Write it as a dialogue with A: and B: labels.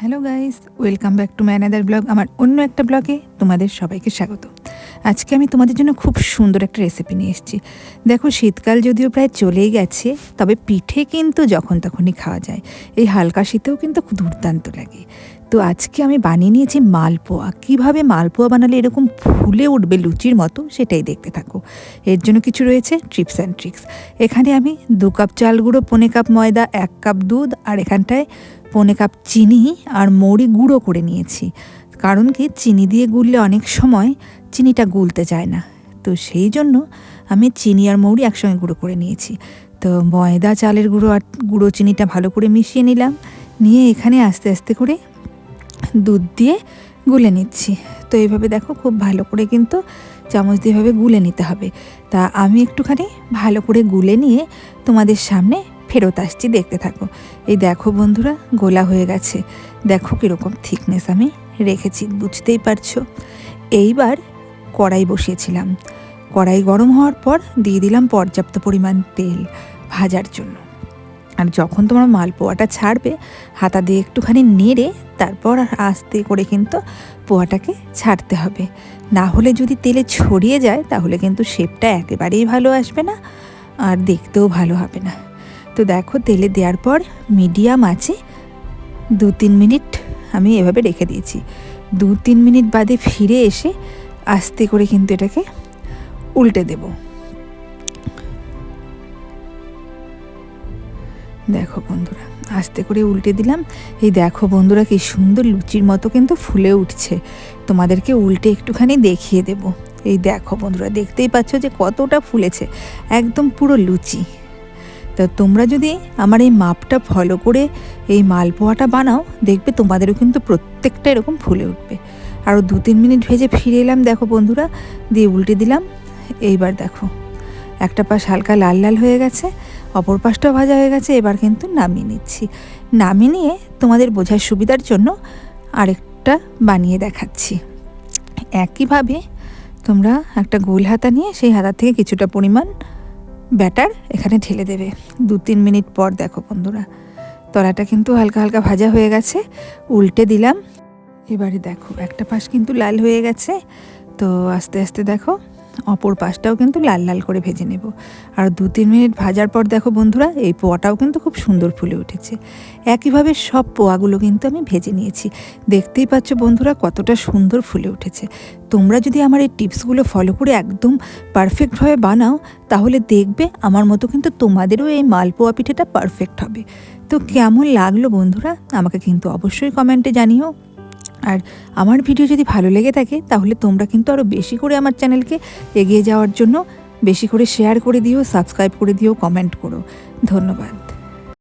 A: Hello guys, welcome back to my another blog আমার অন্য একটা ব্লগে তোমাদের সবাইকে স্বাগত। আজকে আমি তোমাদের জন্য খুব সুন্দর একটা রেসিপি নিয়ে এসেছি। দেখো, শীতকাল যদিও প্রায় চলেই গেছে, তবে পিঠে কিন্তু যখন তখনই খাওয়া যায়। এই হালকা শীতেও কিন্তু খুব দুর্দান্ত লাগে। তো আজকে আমি বানিয়ে নিয়েছি মালপোয়া। কীভাবে মালপোয়া বানালে এরকম ফুলে উঠবে লুচির মতো, সেটাই দেখতে থাকো। এর জন্য কিছু রয়েছে ট্রিপস অ্যান্ড ট্রিক্স এখানে আমি দু কাপ চাল গুঁড়ো, পনে কাপ ময়দা, এক কাপ দুধ, আর এখানটায় পনে কাপ চিনি আর মৌরি গুঁড়ো করে নিয়েছি। কারণ কি, চিনি দিয়ে গুললে অনেক সময় চিনিটা গুলতে চায় না। তো সেই জন্য আমি চিনি আর মৌরি একসঙ্গে গুঁড়ো করে নিয়েছি। তো ময়দা, চালের গুঁড়ো আর গুঁড়ো চিনিটা ভালো করে মিশিয়ে নিলাম। নিয়ে এখানে আস্তে আস্তে করে দুধ দিয়ে গুলে নিচ্ছি। তো এইভাবে দেখো খুব ভালো করে কিন্তু চামচ দিয়ে এভাবে গুলে নিতে হবে। তা আমি একটুখানি ভালো করে গুলে নিয়ে তোমাদের সামনে ফেরত আসছি, দেখতে থাকো। এই দেখো বন্ধুরা, গোলা হয়ে গেছে। দেখো কীরকম থিকনেস আমি রেখেছি, বুঝতেই পারছ? এইবার কড়াই বসিয়েছিলাম। কড়াই গরম হওয়ার পর দিয়ে দিলাম পর্যাপ্ত পরিমাণ তেল ভাজার জন্য। আর যখন তোমার মালপোয়াটা ছাড়বে, হাতা দিয়ে একটুখানি নেড়ে তারপর আস্তে করে কিন্তু পোয়াটাকে ছাড়তে হবে। না হলে যদি তেলে ছড়িয়ে যায়, তাহলে কিন্তু শেপটা একেবারেই ভালো আসবে না, আর দেখতেও ভালো হবে না। তো দেখো, তেলে দেওয়ার পর মিডিয়াম আছে। দু তিন মিনিট আমি এভাবে রেখে দিয়েছি। দু তিন মিনিট বাদে ফিরে এসে আস্তে করে কিন্তু এটাকে উল্টে দেব। দেখো বন্ধুরা, আস্তে করে উল্টে দিলাম। এই দেখো বন্ধুরা, কি সুন্দর লুচির মতো কিন্তু ফুলে উঠছে। তোমাদেরকে উল্টে একটুখানি দেখিয়ে দেব। এই দেখো বন্ধুরা, দেখতেই পাচ্ছ যে কতটা ফুলেছে। একদম পুরো লুচি। তা তোমরা যদি আমার এই মাপটা ফলো করে এই মালপোয়াটা বানাও, দেখবে তোমাদেরও কিন্তু প্রত্যেকটা এরকম ফুলে উঠবে। আরও দু তিন মিনিট ভেজে ফিরে এলাম, দেখো বন্ধুরা, দিয়ে উল্টে দিলাম। এইবার দেখো, একটা পাশ হালকা লাল লাল হয়ে গেছে, অপর পাশটাও ভাজা হয়ে গেছে, এবার কিন্তু নামিয়ে নিচ্ছি। নামিয়ে নিয়ে তোমাদের বোঝার সুবিধার জন্য আরেকটা বানিয়ে দেখাচ্ছি। একইভাবে তোমরা একটা গোল হাতা নিয়ে সেই হাতা থেকে কিছুটা পরিমাণ ব্যাটার, এখানে ঢেলে দেবে। দু তিন মিনিট পর দেখো বন্ধুরা, তলাটা কিন্তু হালকা হালকা ভাজা হয়ে গেছে, উল্টে দিলাম। এবারে দেখো, একটা পাশ কিন্তু লাল হয়ে গেছে। তো আস্তে আস্তে দেখো অপর পাশটাও কিন্তু লাল লাল করে ভেজে নেব। আর দু তিন মিনিট ভাজার পর দেখো বন্ধুরা, এই পোয়াটাও কিন্তু খুব সুন্দর ফুলে উঠেছে। একইভাবে সব পোয়াগুলো কিন্তু আমি ভেজে নিয়েছি। দেখতেই পাচ্ছ বন্ধুরা, কতটা সুন্দর ফুলে উঠেছে। তোমরা যদি আমার এই টিপসগুলো ফলো করে একদম পারফেক্টভাবে বানাও, তাহলে দেখবে আমার মতো কিন্তু তোমাদেরও এই মালপোয়া পিঠেটা পারফেক্ট হবে। তো কেমন লাগল বন্ধুরা, আমাকে কিন্তু অবশ্যই কমেন্টে জানিও। আর আমার ভিডিও যদি ভালো লেগে থাকে, তাহলে তোমরা কিন্তু আরও বেশি করে আমার চ্যানেলকে এগিয়ে যাওয়ার জন্য বেশি করে শেয়ার করে দিও সাবস্ক্রাইব করে দিও কমেন্ট করো। ধন্যবাদ।